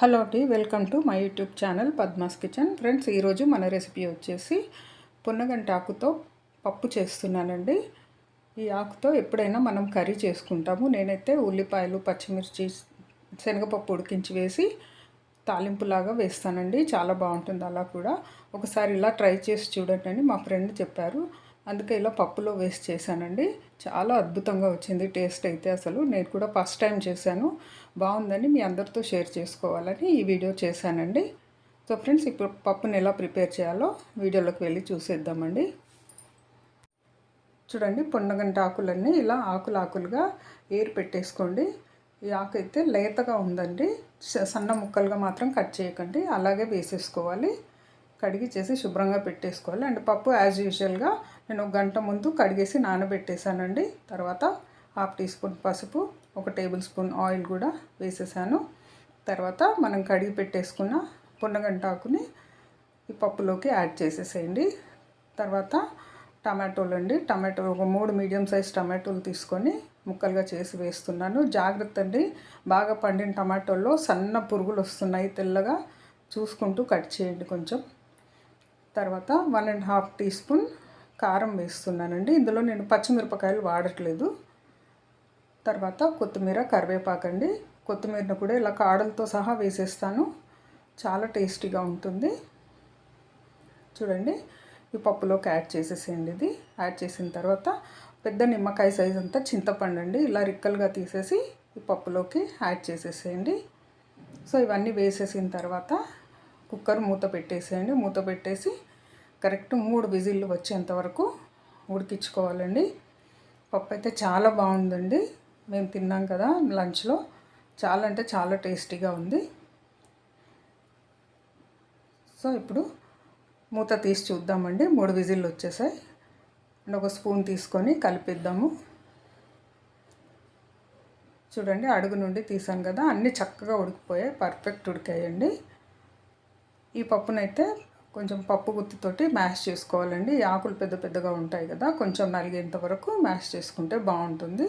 Hello అండి welcome to my YouTube channel Padma's kitchen. Friends ఈరోజు మన రెసిపీ వచ్చేసి పున్నగంట ఆకుతో పప్పు చేస్తున్నానండి. ఈ ఆకుతో ఎప్పుడైనా మనం కర్రీ చేసుకుంటాము. నేనైతే ఉల్లిపాయలు పచ్చిమిర్చి శనగపప్పు ఉడికించి వేసి తాలింపులాగా వేస్తానండి. చాలా బాగుంటుంది అలా కూడా. ఒకసారి ఇలా ట్రై చేసి చూడండి అని మా ఫ్రెండ్ చెప్పారు. అందుకే ఇలా పప్పులో వేస్ట్ చేశానండి. చాలా అద్భుతంగా వచ్చింది టేస్ట్ అయితే అసలు. నేను కూడా ఫస్ట్ టైం చేశాను. బాగుందని మీ అందరితో షేర్ చేసుకోవాలని ఈ వీడియో చేశానండి. సో ఫ్రెండ్స్ ఇప్పుడు పప్పుని ఎలా ప్రిపేర్ చేయాలో వీడియోలోకి వెళ్ళి చూసేద్దామండి. చూడండి పొన్నగంట ఆకులన్నీ ఇలా ఆకులు ఆకులుగా ఏరు పెట్టేసుకోండి. ఈ ఆకు అయితే లేతగా ఉందండి. సన్న ముక్కలుగా మాత్రం కట్ చేయకండి. అలాగే వేసేసుకోవాలి. కడిగి చేసి శుభ్రంగా పెట్టేసుకోవాలి. అండ్ పప్పు యాజ్ యూజువల్గా నేను ఒక గంట ముందు కడిగేసి నానబెట్టేశానండి. తర్వాత హాఫ్ టీ స్పూన్ పసుపు ఒక టేబుల్ స్పూన్ ఆయిల్ కూడా వేసేసాను. తర్వాత మనం కడిగి పెట్టేసుకున్న పున్నగంటాకుని ఈ పప్పులోకి యాడ్ చేసేసేయండి. తర్వాత టమాటోలు అండి. టమాటో ఒక మూడు మీడియం సైజ్ టమాటోలు తీసుకొని ముక్కలుగా చేసి వేస్తున్నాను. జాగ్రత్త అండి. బాగా పండిన టమాటోల్లో సన్న పురుగులు వస్తున్నాయి తెల్లగా చూసుకుంటూ కట్ చేయండి కొంచెం. తర్వాత one and half teaspoon కారం వేస్తున్నానండి. ఇందులో నేను పచ్చిమిరపకాయలు వాడట్లేదు. తర్వాత కొత్తిమీర కరివేపాకు అండి కొత్తిమీరను కూడా ఇలా కాడలతో సహా వేసేస్తాను. చాలా టేస్టీగా ఉంటుంది. చూడండి ఈ పప్పులోకి యాడ్ చేసేసేయండి ఇది. యాడ్ చేసిన తర్వాత పెద్ద నిమ్మకాయ సైజ్ అంతా చింతపండు అండి ఇలా రిక్కలుగా తీసేసి ఈ పప్పులోకి యాడ్ చేసేసేయండి. సో ఇవన్నీ వేసేసిన తర్వాత కుక్కర్ మూత పెట్టేసేయండి. మూత పెట్టేసి కరెక్ట్ మూడు విజిల్లు వచ్చేంత వరకు ఉడికించుకోవాలండి. పప్పు అయితే చాలా బాగుందండి. మేము తిన్నాం కదా లంచ్లో. చాలా అంటే చాలా టేస్టీగా ఉంది. సో ఇప్పుడు మూత తీసి చూద్దామండి. మూడు విజిల్లు వచ్చేసాయి. అండ్ ఒక స్పూన్ తీసుకొని కలిపిద్దాము. చూడండి అడుగు నుండి తీసాను కదా. అన్నీ చక్కగా ఉడికిపోయాయి. పర్ఫెక్ట్ ఉడికాయండి. ఈ పప్పునైతే కొంచెం పప్పు గుత్తితోటి మ్యాష్ చేసుకోవాలండి. ఆకులు పెద్ద పెద్దగా ఉంటాయి కదా కొంచెం నలిగేంత వరకు మ్యాష్ చేసుకుంటే బాగుంటుంది.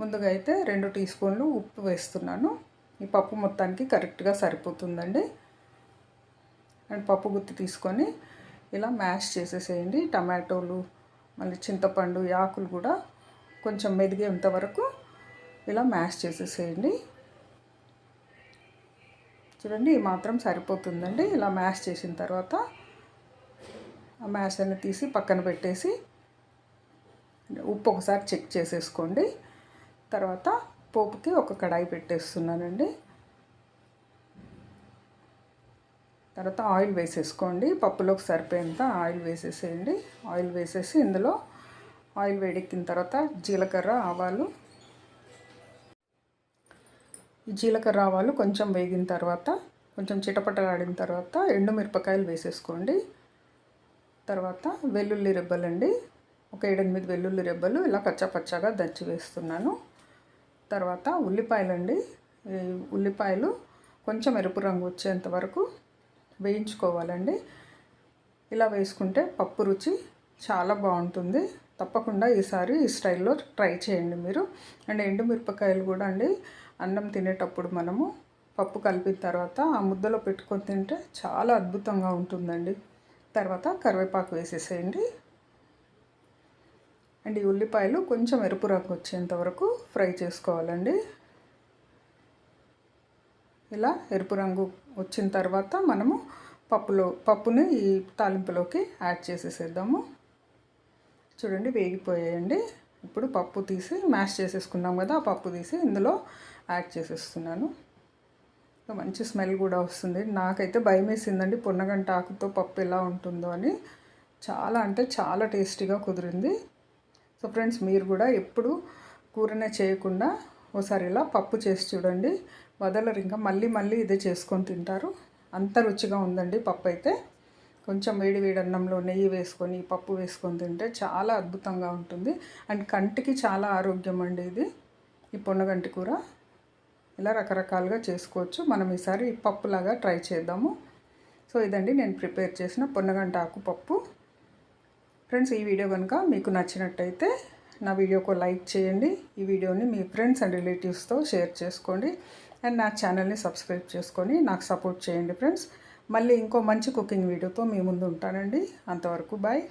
ముందుగా అయితే రెండు టీ స్పూన్లు ఉప్పు వేస్తున్నాను. ఈ పప్పు మొత్తానికి కరెక్ట్గా సరిపోతుందండి. అండ్ పప్పు గుత్తి తీసుకొని ఇలా మ్యాష్ చేసేసేయండి. టమాటోలు మళ్ళీ చింతపండు ఆకులు కూడా కొంచెం మెదిగేంత వరకు ఇలా మ్యాష్ చేసేసేయండి. చూడండి ఈ మాత్రం సరిపోతుందండి. ఇలా మ్యాష్ చేసిన తర్వాత ఆ మ్యాష్ అన్ని తీసి పక్కన పెట్టేసి ఉప్పు ఒకసారి చెక్ చేసేసుకోండి. తర్వాత పోపుకి ఒక కడాయి పెట్టేస్తున్నానండి. తర్వాత ఆయిల్ వేసేసుకోండి. పప్పులోకి సరిపోయేంత ఆయిల్ వేసేసేయండి. ఆయిల్ వేసేసి ఇందులో ఆయిల్ వేడెక్కిన తర్వాత జీలకర్ర ఆవాలు. ఈ జీలకర్ర ఆవాలు కొంచెం వేగిన తర్వాత కొంచెం చిటపటలాడిన తర్వాత ఎండుమిరపకాయలు వేసేసుకోండి. తర్వాత వెల్లుల్లి రెబ్బలండి. ఒక ఏడెనిమిది వెల్లుల్లి రెబ్బలు ఇలా పచ్చపచ్చగా దంచి వేస్తున్నాను. తర్వాత ఉల్లిపాయలండి. ఉల్లిపాయలు కొంచెం ఎరుపు రంగు వచ్చేంత వరకు వేయించుకోవాలండి. ఇలా వేసుకుంటే పప్పు రుచి చాలా బాగుంటుంది. తప్పకుండా ఈసారి ఈ స్టైల్లో ట్రై చేయండి మీరు. అండ్ ఎండుమిరపకాయలు కూడా అండి. అన్నం తినేటప్పుడు మనము పప్పు కలిపిన తర్వాత ఆ ముద్దలో పెట్టుకొని తింటే చాలా అద్భుతంగా ఉంటుందండి. తర్వాత కరివేపాకు వేసేసేయండి. అండ్ ఈ ఉల్లిపాయలు కొంచెం ఎరుపు రంగు వచ్చేంత వరకు ఫ్రై చేసుకోవాలండి. ఇలా ఎరుపు రంగు వచ్చిన తర్వాత మనము పప్పులో పప్పుని ఈ తాలింపులోకి యాడ్ చేసేసేద్దాము. చూడండి వేగిపోయాయండి. ఇప్పుడు పప్పు తీసి మ్యాష్ చేసేసుకున్నాం కదా ఆ పప్పు తీసి ఇందులో యాడ్ చేసేస్తున్నాను. మంచి స్మెల్ కూడా వస్తుంది. నాకైతే భయం వేసిందండి పొన్నగంట ఆకుతో పప్పు ఎలా ఉంటుందో అని. చాలా అంటే చాలా టేస్టీగా కుదిరింది. సో ఫ్రెండ్స్ మీరు కూడా ఎప్పుడు కూరనే చేయకుండా ఓసారి ఇలా పప్పు చేసి చూడండి. వదలరు. ఇంకా మళ్ళీ మళ్ళీ ఇదే చేసుకొని తింటారు. అంత రుచిగా ఉందండి పప్పు అయితే. కొంచెం వేడి వేడి అన్నంలో నెయ్యి వేసుకొని పప్పు వేసుకొని తింటే చాలా అద్భుతంగా ఉంటుంది. అండ్ కంటికి చాలా ఆరోగ్యం అండి ఇది. ఈ పొన్నగంటి కూర. ఇలా రకరకాలుగా చేసుకోవచ్చు. మనం ఈసారి పప్పులాగా ట్రై చేద్దాము. సో ఇదండి నేను ప్రిపేర్ చేసిన పొన్నగంట ఆకు పప్పు ఫ్రెండ్స్ ఈ వీడియో కనుక మీకు నచ్చినట్టయితే నా వీడియోకు లైక్ చేయండి. ఈ వీడియోని మీ ఫ్రెండ్స్ అండ్ రిలేటివ్స్తో షేర్ చేసుకోండి. అండ్ నా ఛానల్ని సబ్స్క్రైబ్ చేసుకొని నాకు సపోర్ట్ చేయండి ఫ్రెండ్స్. మళ్ళీ ఇంకో మంచి కుకింగ్ వీడియోతో మీ ముందు ఉంటానండి. అంతవరకు బాయ్.